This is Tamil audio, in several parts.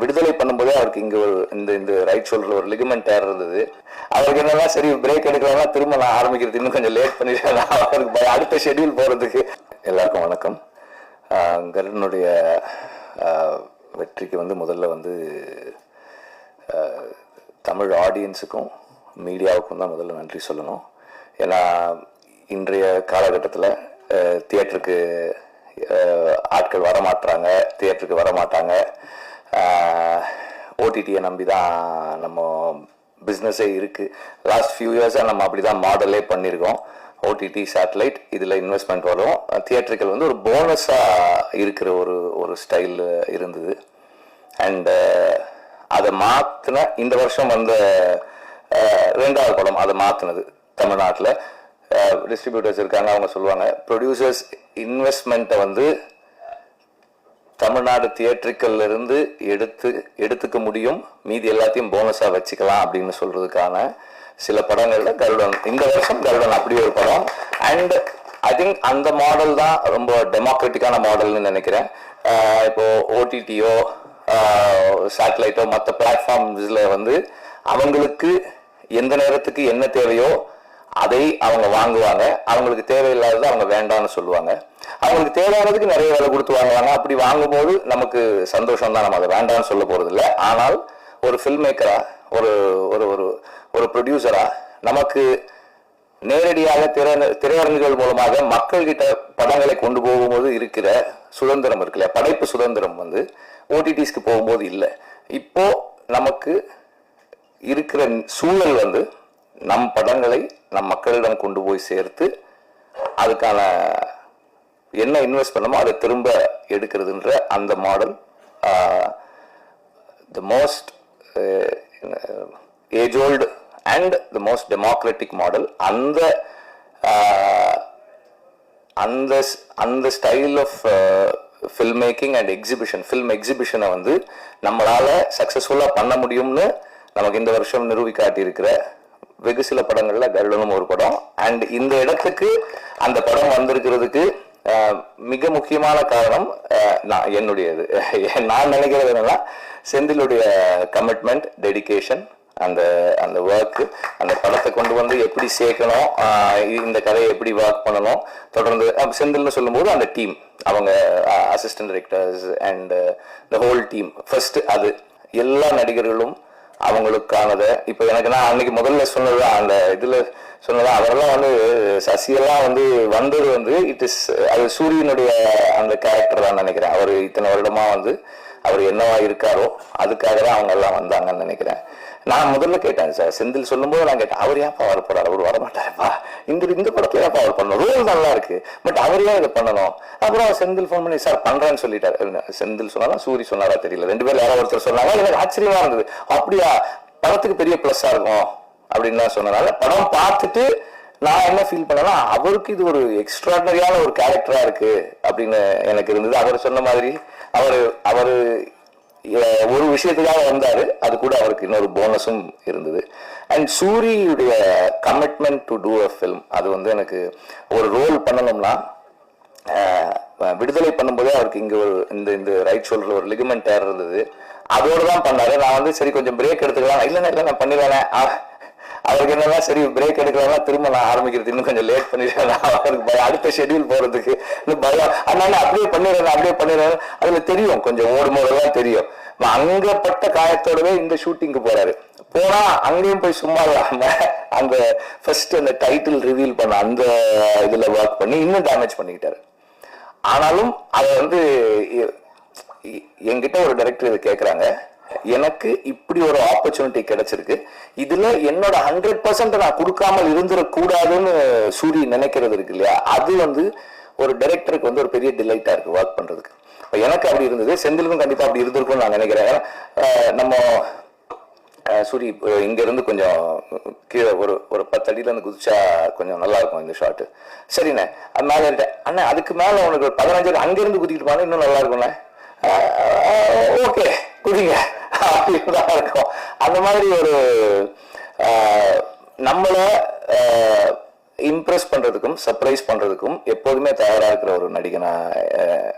விடுதலை பண்ணும்போதே அவருக்கு இங்க ஒரு இந்த இந்த ரைட் ஷோல்டர்ல ஒரு லிகமெண்ட் டேர் இருந்தது. அவருக்கு என்னன்னா சரி பிரேக் எடுக்கலாம் திரும்ப நான் ஆரம்பிக்கிறது இன்னும் கொஞ்சம் லேட் பண்ணிடுறேன் அவருக்கு அடுத்த ஷெட்யூல் போறதுக்கு. எல்லாருக்கும் வணக்கம். கருடனுடைய வெற்றிக்கு வந்து முதல்ல வந்து தமிழ் ஆடியன்ஸுக்கும் மீடியாவுக்கும் தான் முதல்ல நன்றி சொல்லணும். ஏன்னா இன்றைய காலகட்டத்தில் தியேட்டருக்கு ஆட்கள் வரமாட்றாங்க தியேட்டருக்கு வரமாட்டாங்க. ஓடிடியை நம்பி தான் நம்ம பிஸ்னஸே இருக்குது லாஸ்ட் ஃபியூ இயர்ஸாக நம்ம அப்படி தான் மாடலே பண்ணியிருக்கோம் ஓடிடி சேட்டலைட் இதில் இன்வெஸ்ட்மெண்ட் வரும். தியேட்டர்கள் வந்து ஒரு போனஸாக இருக்கிற ஒரு ஒரு ஸ்டைல் இருந்தது. அண்டு அதை மாற்றின இந்த வருஷம் வந்த ரெண்டாவது படம் அதை மாற்றினது தமிழ்நாட்டில். டிஸ்ட்ரிபியூட்டர்ஸ் இருக்காங்க அவங்க சொல்லுவாங்க ப்ரொடியூசர்ஸ் இன்வெஸ்ட்மெண்ட்டை வந்து தமிழ்நாடு தியேட்டருக்கல்ல இருந்து எடுத்து எடுத்துக்க முடியும். மீதி எல்லாத்தையும் போனஸாக வச்சுக்கலாம் அப்படின்னு சொல்றதுக்கான சில படங்கள்ல கருடன். இந்த வருஷம் கருடன் அப்படி ஒரு படம். அண்ட் ஐ திங்க் அந்த மாடல் தான் ரொம்ப டெமோக்ராட்டிக்கான மாடல்னு நினைக்கிறேன். இப்போ ஓடிடியோ சேட்டலைட்டோ மற்ற பிளாட்ஃபார்ம்ஸ்ல வந்து அவங்களுக்கு எந்த நேரத்துக்கு என்ன தேவையோ அதை அவங்க வாங்குவாங்க. அவங்களுக்கு தேவையில்லாதது அவங்க வேண்டாம்னு சொல்லுவாங்க. அவங்களுக்கு தேவையானதுக்கு நிறைய விலை கொடுத்து வாங்குவாங்க. அப்படி வாங்கும்போது நமக்கு சந்தோஷம் தான் நம்ம அதை வேண்டாம்னு சொல்ல போகிறதில்ல இல்லை ஆனால் ஒரு ஃபில்ம் மேக்கரா ஒரு ஒரு ஒரு ஒரு ப்ரொடியூசரா நமக்கு நேரடியாக திரை திரையரங்குகள் மூலமாக மக்கள்கிட்ட படங்களை கொண்டு போகும்போது இருக்கிற சுதந்திரம் இருக்குல்ல படைப்பு சுதந்திரம் வந்து ஓடிடிஸ்க்கு போகும்போது இல்லை. இப்போ நமக்கு இருக்கிற சூழல் வந்து நம் படங்களை நம் மக்களிடம் கொண்டு போய் சேர்த்து அதுக்கான என்ன இன்வெஸ்ட் பண்ணமோ அதை திரும்ப எடுக்கிறதுன்ற அந்த model the most age old and the most democratic model அந்த அந்த ஸ்- அந்த style of film making and exhibition film எக்ஸிபிஷனை வந்து நம்மளால் சக்ஸஸ்ஃபுல்லாக பண்ண முடியும்னு நமக்கு இந்த வருஷம் நிரூபிக்காட்டியிருக்கிற வெகு சில படங்களில் கருடனும் ஒரு படம். அண்ட் இந்த இடத்துக்கு அந்த படம் வந்திருக்கிறதுக்கு மிக முக்கியமான காரணம் நான் என்னுடையது. நான் நினைக்கிறது என்னன்னா செந்திலுடைய கமிட்மெண்ட் டெடிகேஷன் அந்த அந்த ஒர்க்கு அந்த படத்தை கொண்டு வந்து எப்படி சேர்க்கணும் இந்த கதையை எப்படி ஒர்க் பண்ணணும் தொடர்ந்து செந்தில்னு சொல்லும்போது அந்த டீம் அவங்க assistant directors and the whole team first அது எல்லா நடிகர்களும் அவங்களுக்கானதை. இப்போ எனக்கு நான் அன்னைக்கு முதல்ல சொன்னது அந்த இதில் சொன்னதான் அவரெல்லாம் வந்து சசியெல்லாம் வந்து வந்தது வந்து இட் இஸ் அது சூரியனுடைய அந்த கேரக்டர் தான் நினைக்கிறேன். அவர் இத்தனை வருடமாக வந்து அவர் என்னவா இருக்காரோ அதுக்காக தான் அவங்க எல்லாம் வந்தாங்கன்னு நினைக்கிறேன். நான் முதல்ல கேட்டேன் சார். செந்தில் சொல்லும்போது நான் கேட்டேன் அவர் ஏன்ப்பா வர போறாரு? அவர் வரமாட்டாருப்பா. இந்த இந்த படத்துல ஏன்ப்பா அவர் பண்ணணும்? ரோல் நல்லா இருக்கு. பட் அவர் ஏன் இதை பண்ணணும்? அப்புறம் செந்தில் ஃபோன் பண்ணி சார் பண்றேன்னு சொல்லிட்டாரு. செந்தில் சொன்னாலும் சூரி சொன்னாரா? தெரியல. ரெண்டு பேரும் யாரோ ஒருத்தர் சொன்னாங்க. எனக்கு ஆச்சரியமா இருந்தது. அப்படியா? படத்துக்கு பெரிய பிளஸ்ஸா இருக்கும். அப்படின்னு தான் சொன்னனால படம் பார்த்துட்டு நான் என்ன ஃபீல் பண்ணேன்னா அவருக்கு இது ஒரு எக்ஸ்ட்ராடனரியான ஒரு கேரக்டரா இருக்கு அப்படின்னு எனக்கு இருந்தது. அவர் சொன்ன மாதிரி அவர் அவர் ஒரு விஷயத்துக்காக வந்தாரு அது கூட அவருக்கு இன்னொரு போனஸும் இருந்தது. And சூரியுடைய commitment to to a film அது வந்து எனக்கு ஒரு ரோல் பண்ணணும்னா விடுதலை பண்ணும்போதே அவருக்கு இங்கே ஒரு இந்த இந்த ரைட் ஷோல்டர் ஒரு லிகமெண்ட் டேர் இருந்தது. அதோடு தான் பண்ணாரு. நான் வந்து சரி கொஞ்சம் பிரேக் எடுத்துக்கலாம். இல்லைன்னா இல்லை நான் பண்ணிடுவேன். அவருக்கு என்னன்னா சரி பிரேக் எடுக்கலாம் திரும்ப நான் ஆரம்பிக்கிறது இன்னும் கொஞ்சம் லேட் பண்ணிடுறேன் அவருக்கு பயம் அடுத்த ஷெடியூல் போறதுக்கு இன்னும் பயம். அதனால அப்படியே பண்ணிடுறேன் அப்படியே பண்ணிடுறேன். அதுல தெரியும் கொஞ்சம் ஓடும் போதெல்லாம் தெரியும் அங்கப்பட்ட பட்ட காயத்தோடவே இந்த ஷூட்டிங்க்கு போறாரு. போனா அங்கேயும் போய் சும்மா இல்லாம அந்த ஃபர்ஸ்ட் அந்த டைட்டில் ரிவீல் பண்ண அந்த இதுல ஒர்க் பண்ணி இன்னும் டேமேஜ் பண்ணிக்கிட்டாரு. ஆனாலும் அதை வந்து என்கிட்ட ஒரு டைரக்டர் இதை கேட்குறாங்க எனக்கு இப்படி ஒரு ஆப்பர்ச்சுனிட்டி கிடைச்சிருக்கு. இதுல என்னோட ஹண்ட்ரட் பர்சன்ட் நான் கொடுக்காமல் இருந்துடக்கூடாதுன்னு சூரி நினைக்கிறது இருக்கு இல்லையா? அது வந்து ஒரு டைரக்டருக்கு வந்து ஒரு பெரிய டிலைட்டா இருக்கு ஒர்க் பண்றதுக்கு. எனக்கு அப்படி இருந்தது. செந்திலுக்கும் கண்டிப்பா அப்படி இருந்திருக்கும்னு நான் நினைக்கிறேன். நம்ம சூரி இங்கேருந்து இங்க இருந்து கொஞ்சம் கீழே ஒரு ஒரு பத்து அடியிலேருந்து குதிச்சா கொஞ்சம் நல்லா இருக்கும் இந்த ஷாட் சரிண்ணே. அது மேலே இருந்தேன் அண்ணா அதுக்கு மேல உனக்கு பதினஞ்சு அங்கேருந்து குதிக்கிட்டு போனா இன்னும் நல்லா இருக்கும்ண்ணே. ஓகே. குடிங்க. அப்படின்னு தான் இருக்கும். அந்த மாதிரி ஒரு நம்மளை இம்ப்ரெஸ் பண்ணுறதுக்கும் சர்ப்ரைஸ் பண்ணுறதுக்கும் எப்போதுமே தயாராக இருக்கிற ஒரு நடிகனாக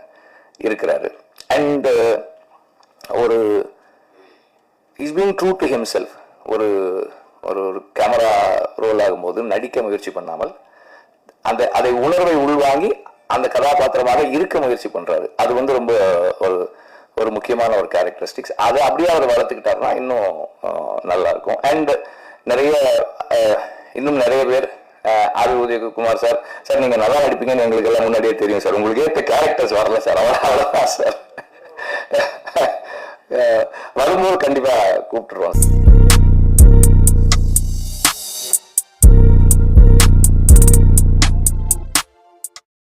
இருக்கிறாரு. அண்ட் ஒரு is being true to himself ஒரு ஒரு ஒரு கேமரா ரோல் ஆகும்போது நடிக்க முயற்சி பண்ணாமல் அந்த அதை உணர்வை உள்வாங்கி அந்த கதாபாத்திரமாக இருக்க முயற்சி பண்ணுறாரு அது வந்து ரொம்ப ஒரு ஒரு முக்கியமான ஒரு கேரக்டரிஸ்டிக்ஸ் அதை அப்படியே அவர் வளர்த்துக்கிட்டாருன்னா இன்னும் நல்லா இருக்கும் அண்ட் நிறைய இன்னும் நிறைய பேர் அஹ், ஆர் உதயகுமார் சார் சார் நீங்க நல்லா நடிப்பீங்கன்னு எங்களுக்கு எல்லாம் முன்னாடியே தெரியும் சார். உங்களுக்கு ஏற்ற கேரக்டர்ஸ் வரல சார். அவ்வளோ அவ்வளோதான் சார். வரும்போது கண்டிப்பா கூப்பிட்டுருவாங்க